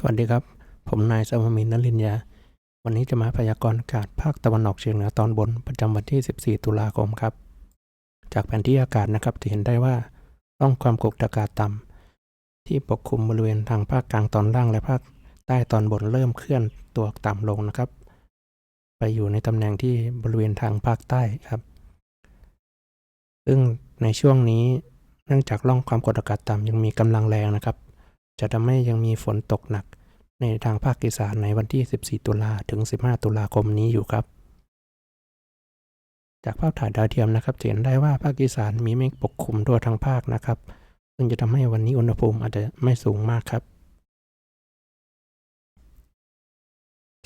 สวัสดีครับ ผมนายสมมินนลินยา วันนี้จะมาพยากรณ์อากาศภาคตะวันออกเฉียงเหนือตอนบนประจำวันที่ 14 ตุลาคมครับ จากแผนที่อากาศนะครับจะเห็นได้ว่าร่องความกดอากาศต่ำที่ปกคลุมบริเวณทางภาคกลางตอนล่างและภาคใต้ตอนบนเริ่มเคลื่อนตัวต่ำลงนะครับ ไปอยู่ในตำแหน่งที่บริเวณทางภาคใต้ครับ ซึ่งในช่วงนี้เนื่องจากร่องความกดอากาศต่ำยังมีกำลังแรงนะครับ จะทำให้ยังมีฝนตกหนัก ในทางภาคอีสานในวันที่ 14 ตุลาถึง 15 ตุลาคมนี้อยู่ครับ จากภาพถ่ายดาวเทียมนะครับเห็นได้ว่าภาคอีสานมีเมฆปกคลุมทั่วทั้งภาคนะครับ ซึ่งจะทำให้วันนี้อุณหภูมิอาจจะไม่สูงมากครับ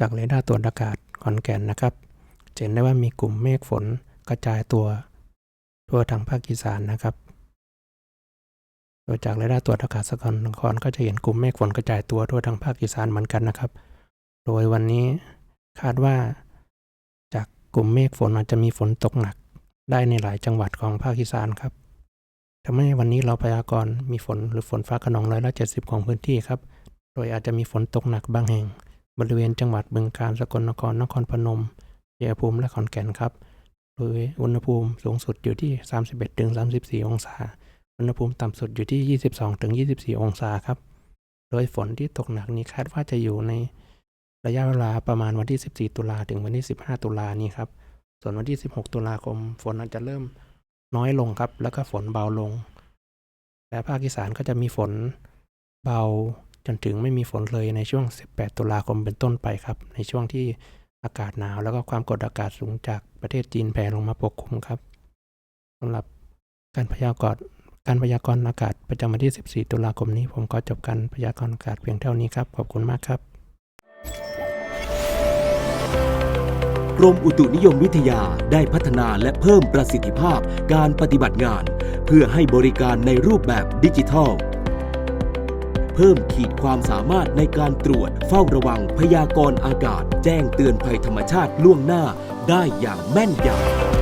จากเรดาร์ตรวจอากาศขอนแก่นนะครับเห็นได้ว่ามีกลุ่มเมฆฝนกระจายตัวทั่วทั้งภาคอีสานนะครับ ดยจากเรดาร์ตรวจอากาศสกลนครก็จะเห็นกลุ่มเมฆฝนกระจายตัวทั่วทั้งภาคอีสานเหมือนกันนะครับ โดยวันนี้คาดว่า จากกลุ่มเมฆฝนอาจจะมีฝนตกหนัก ได้ในหลายจังหวัดของภาคอีสานครับทำให้วันนี้เราพยากรณ์มีฝนหรือฝนฟ้าขนองร้อยละเจ็ดสิบของพื้นที่ครับ โดยอาจจะมีฝนตกหนักบางแห่ง บริเวณจังหวัดบึงกาฬสกลนครนครพนมชัยภูมิและขอนแก่นครับ โดยอุณหภูมิสูงสุดอยู่ที่ 31-34 องศา อุณหภูมิต่ำสุดอยู่ที่ 22ถึง24 องศาครับ โดยฝนที่ตกหนักนี้คาดว่าจะอยู่ในระยะเวลาประมาณวันที่ 14 ตุลาถึงวันที่ 15 ตุลานี้ครับ ส่วนวันที่ 16 ตุลาคม ฝนอาจจะเริ่มน้อยลงครับ แล้วก็ฝนเบาลงและภาคอีสานก็จะมีฝนเบาจนถึงไม่มีฝนเลยในช่วง 18 ตุลาคมเป็นต้นไปครับ ในช่วงที่อากาศหนาวแล้วก็ความกดอากาศสูงจากประเทศจีนแผ่ลงมาปกคลุมครับสำหรับการพยากรณ์ การพยากรณ์อากาศประจำวันที่ 14 ตุลาคมนี้ ผมก็จบการพยากรณ์อากาศเพียงเท่านี้ครับ ขอบคุณมากครับ กรมอุตุนิยมวิทยาได้พัฒนาและเพิ่มประสิทธิภาพการปฏิบัติงาน เพื่อให้บริการในรูปแบบดิจิทัล เพิ่มขีดความสามารถในการตรวจเฝ้าระวังพยากรณ์อากาศ แจ้งเตือนภัยธรรมชาติล่วงหน้าได้อย่างแม่นยำ